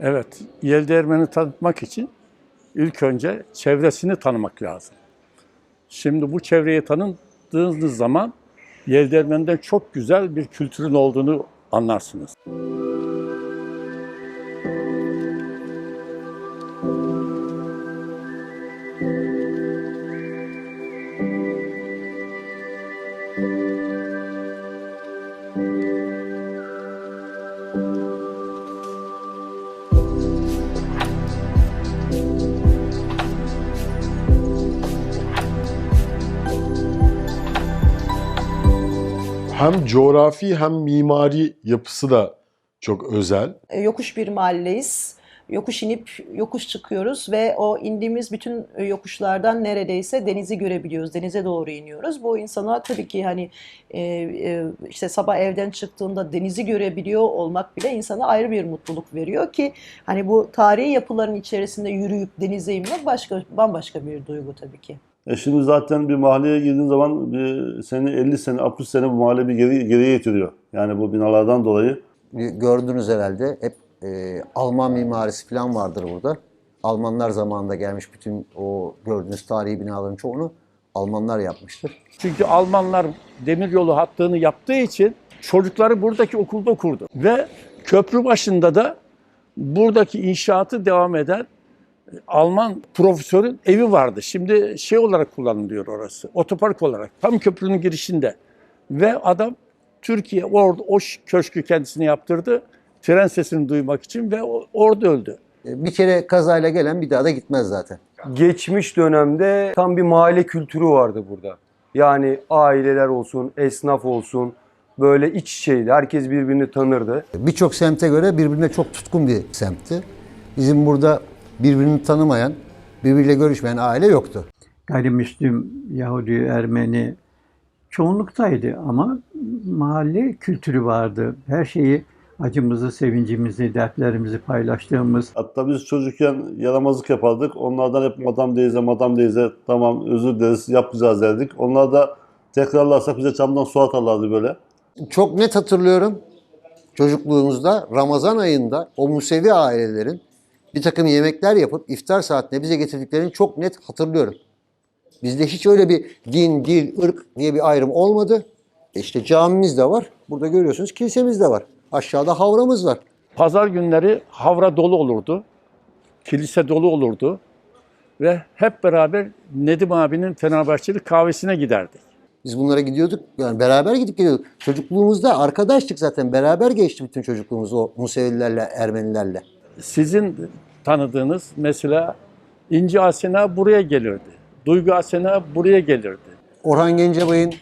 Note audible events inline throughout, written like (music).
Evet, Yeldermen'i tanıtmak için ilk önce çevresini tanımak lazım. Şimdi bu çevreyi tanıdığınız zaman Yeldermen'de çok güzel bir kültürün olduğunu anlarsınız. Hem coğrafi hem mimari yapısı da çok özel. Yokuş bir mahalleyiz. Yokuş inip yokuş çıkıyoruz ve o indiğimiz bütün yokuşlardan neredeyse denizi görebiliyoruz. Denize doğru iniyoruz. Bu insana tabii ki hani e, e, işte sabah evden çıktığında denizi görebiliyor olmak bile insana ayrı bir mutluluk veriyor ki hani bu tarihi yapıların içerisinde yürüyüp denize inmek başka bambaşka bir duygu tabii ki. E şimdi zaten bir mahalleye girdiğin zaman bir seni 50 sene, 60 sene bu mahalle bir geri, geriye getiriyor. Yani bu binalardan dolayı. Gördünüz herhalde hep e, Alman mimarisi falan vardır burada. Almanlar zamanında gelmiş bütün o gördüğünüz tarihi binaların çoğunu Almanlar yapmıştır. Çünkü Almanlar demiryolu hattını yaptığı için çocukları buradaki okulda kurdu. Ve köprü başında da buradaki inşaatı devam eden Alman profesörün evi vardı. Şimdi şey olarak kullanılıyor orası. Otopark olarak. Tam köprünün girişinde. Ve adam Türkiye orada o köşkü kendisine yaptırdı. Tren sesini duymak için ve o- orada öldü. E, bir kere kazayla gelen bir daha da gitmez zaten. geçmiş dönemde tam bir mahalle kültürü vardı burada. Yani aileler olsun, esnaf olsun böyle iç içeydi. Herkes birbirini tanırdı. Birçok semte göre birbirine çok tutkun bir semtti. Bizim burada birbirini tanımayan, birbiriyle görüşmeyen aile yoktu. gayrimüslim, Yahudi, Ermeni çoğunluktaydı ama mahalle kültürü vardı. Her şeyi acımızı, sevincimizi, dertlerimizi paylaştığımız Hatta biz çocukken yaramazlık yapardık. Onlardan hep madam teyze, madam teyze tamam özür dileriz yapmayacağız derdik. Onlar da tekrarlarsak bize camdan su atarlardı böyle. Çok net hatırlıyorum çocukluğumuzda Ramazan ayında o Musevi ailelerin bir takım yemekler yapıp iftar saatinde bize getirdiklerini çok net hatırlıyorum. Bizde hiç öyle bir din, dil, ırk diye bir ayrım olmadı. E İşte camimiz de var. Burada görüyorsunuz kilisemiz de var. Aşağıda havramız var. Pazar günleri havra dolu olurdu. Kilise dolu olurdu. Ve hep beraber Nedim abinin Fenerbahçeli kahvesine giderdik. Biz bunlara gidiyorduk. Yani beraber gidip geliyorduk. Çocukluğumuzda arkadaştık zaten. Beraber geçti bütün çocukluğumuz o Musevilerle, Ermenilerle. Sizin tanıdığınız mesela İnci Asena buraya gelirdi. Duygu Asena buraya gelirdi. Orhan Gencebay'ın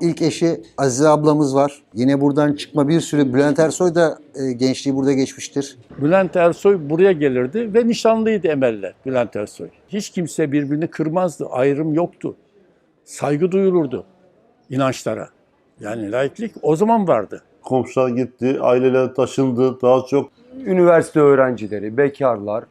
ilk eşi Azize ablamız var. Yine buradan çıkma bir sürü Bülent Ersoy da e, gençliği burada geçmiştir. Bülent Ersoy buraya gelirdi ve nişanlıydı Emel'le Bülent Ersoy. Hiç kimse birbirini kırmazdı, ayrım yoktu. Saygı duyulurdu inançlara. Yani laiklik o zaman vardı. Komşular gitti, aileler taşındı. Daha çok Üniversite öğrencileri, bekarlar,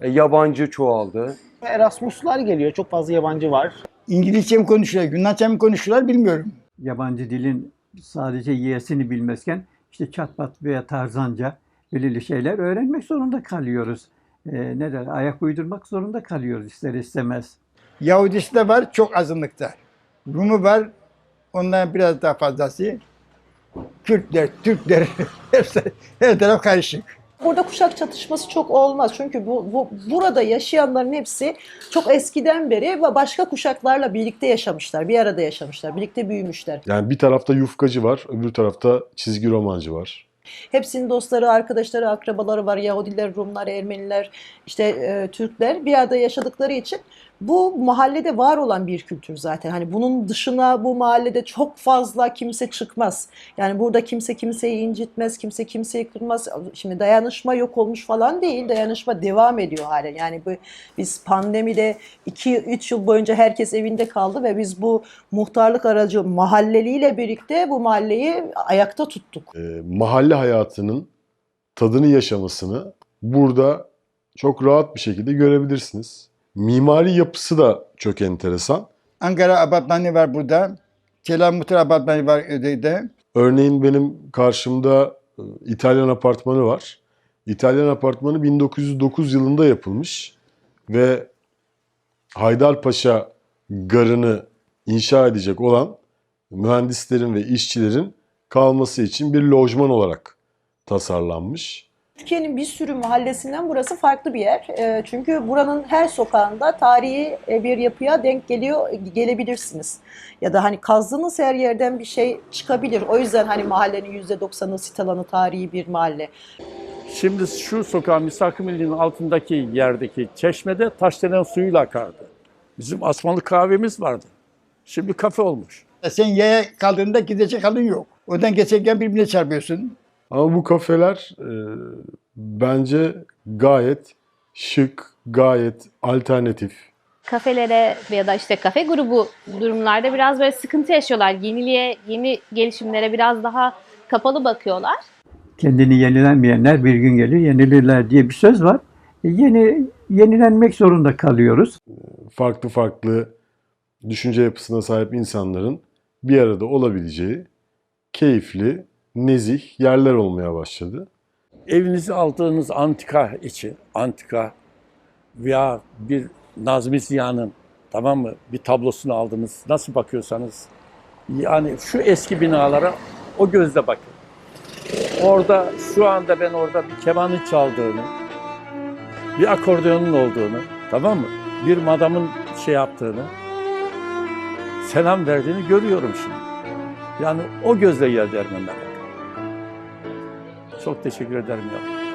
e, yabancı çoğaldı. Erasmuslar geliyor. Çok fazla yabancı var. İngilizce mi konuşuyorlar, Yunanca mı konuşuyorlar bilmiyorum. yabancı dilin sadece y'sini bilmezken işte çatpat veya tarzanca belirli şeyler öğrenmek zorunda kalıyoruz. Ee, ne der? Ayak uydurmak zorunda kalıyoruz ister istemez. Yahudisi de var çok azınlıkta. Rumu var ondan biraz daha fazlası. Kürtler, Türkler (laughs) hepsi, her taraf karışık. Burada kuşak çatışması çok olmaz. Çünkü bu, bu burada yaşayanların hepsi çok eskiden beri ve başka kuşaklarla birlikte yaşamışlar. Bir arada yaşamışlar. Birlikte büyümüşler. Yani bir tarafta yufkacı var, öbür tarafta çizgi romancı var. Hepsinin dostları, arkadaşları, akrabaları var. Yahudiler, Rumlar, Ermeniler, işte e, Türkler bir arada yaşadıkları için bu mahallede var olan bir kültür zaten. Hani bunun dışına bu mahallede çok fazla kimse çıkmaz. Yani burada kimse kimseyi incitmez, kimse kimseyi kırmaz. Şimdi dayanışma yok olmuş falan değil. Dayanışma devam ediyor halen. Yani bu, biz pandemide 2-3 yıl boyunca herkes evinde kaldı ve biz bu muhtarlık aracı mahalleliyle birlikte bu mahalleyi ayakta tuttuk. Ee, mahalle hayatının tadını yaşamasını burada çok rahat bir şekilde görebilirsiniz. Mimari yapısı da çok enteresan. Ankara apartmanı var burada. Kelamutlar apartmanı var ödeyde. Örneğin benim karşımda e, İtalyan apartmanı var. İtalyan apartmanı 1909 yılında yapılmış ve Haydarpaşa garını inşa edecek olan mühendislerin ve işçilerin kalması için bir lojman olarak tasarlanmış. Türkiye'nin bir sürü mahallesinden burası farklı bir yer. E, çünkü buranın her sokağında tarihi e, bir yapıya denk geliyor gelebilirsiniz. Ya da hani kazdığınız her yerden bir şey çıkabilir. O yüzden hani mahallenin %90'ı sit alanı tarihi bir mahalle. Şimdi şu sokağın Misak-ı Milli'nin altındaki yerdeki çeşmede taşdelen suyuyla akardı. Bizim asmalı kahvemiz vardı. Şimdi kafe olmuş. Sen yaya kaldığında gidecek halin yok. Oradan geçerken birbirine çarpıyorsun. Ama bu kafeler e, bence gayet şık, gayet alternatif. kafelere ya da işte kafe grubu durumlarda biraz böyle sıkıntı yaşıyorlar. Yeniliğe, yeni gelişimlere biraz daha kapalı bakıyorlar. Kendini yenilenmeyenler bir gün gelir yenilirler diye bir söz var. E, Yeni yenilenmek zorunda kalıyoruz. Farklı farklı düşünce yapısına sahip insanların bir arada olabileceği keyifli, nezih yerler olmaya başladı. Evinize aldığınız antika için, antika veya bir Nazmi Ziya'nın tamam mı bir tablosunu aldınız. Nasıl bakıyorsanız yani şu eski binalara o gözle bakın. Orada şu anda ben orada bir kemanın çaldığını, bir akordeonun olduğunu, tamam mı? Bir madamın şey yaptığını, selam verdiğini görüyorum şimdi. Yani o gözle geldi Ermeniler. Çok teşekkür ederim ya.